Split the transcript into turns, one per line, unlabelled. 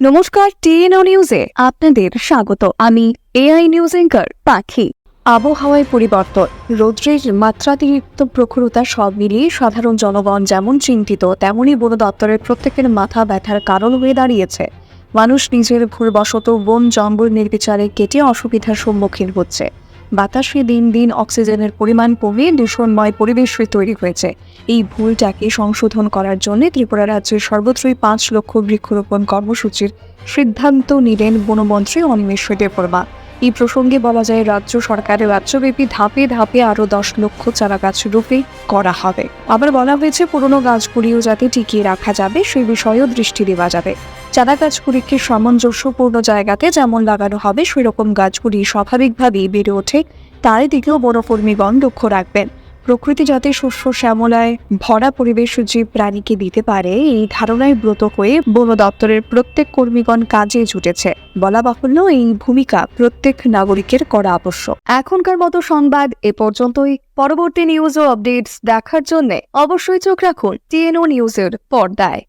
নমস্কার টিএনও নিউজে আপনাদের স্বাগত। আমি এআই নিউজ এঙ্কার পাখি। আবহাওয়ায় পরিবর্তন, রৌদ্রের মাত্রাতিরিক্ত প্রখরতা সব মিলিয়ে সাধারণ জনগণ যেমন চিন্তিত তেমনই বন দপ্তরের প্রত্যেকের মাথা ব্যথার কারণ হয়ে দাঁড়িয়েছে। মানুষ নিজের ভুলবশত বন জঙ্গল নির্বিচারে কেটে অসুবিধার সম্মুখীন হচ্ছে। বাতাসে দিন দিন অক্সিজেনের পরিমাণ কমে দূষণময় পরিবেশ তৈরি হয়েছে। এই ভুলটাকে সংশোধন করার জন্য ত্রিপুরা রাজ্যের সর্বত্রই পাঁচ লক্ষ বৃক্ষরোপণ কর্মসূচির সিদ্ধান্ত নিলেন বনমন্ত্রী অনিমেষ দেববর্মা এই প্রসঙ্গে বলা যায়, রাজ্য সরকারের রাজ্যব্যাপী ধাপে ধাপে আরও দশ লক্ষ চারা গাছ রোপে করা হবে। আবার বলা হয়েছে, পুরনো গাছগুলিও যাতে টিকিয়ে রাখা যাবে সেই বিষয়েও দৃষ্টি দেওয়া যাবে। চারা গাছগুলিকে সামঞ্জস্যপূর্ণ জায়গাতে যেমন লাগানো হবে, সেরকম গাছগুলি স্বাভাবিকভাবেই বেড়ে ওঠে। তার দিকেও বনকর্মীগণ লক্ষ্য রাখবেন। প্রকৃতি যাতে শস্য শ্যামলায় ভরা পরিবেশ জীব প্রাণীকে দিতে পারে, এই ধারণায় ব্রত হয়ে বন দপ্তরের প্রত্যেক কর্মীগণ কাজে জুটেছে। বলা বাহুল্য, এই ভূমিকা প্রত্যেক নাগরিকের করা আবশ্যক। এখনকার মতো সংবাদ এ পর্যন্তই। পরবর্তী নিউজ ও আপডেটস দেখার জন্য অবশ্যই চোখ রাখুন টিএনও নিউজের পর্দায়।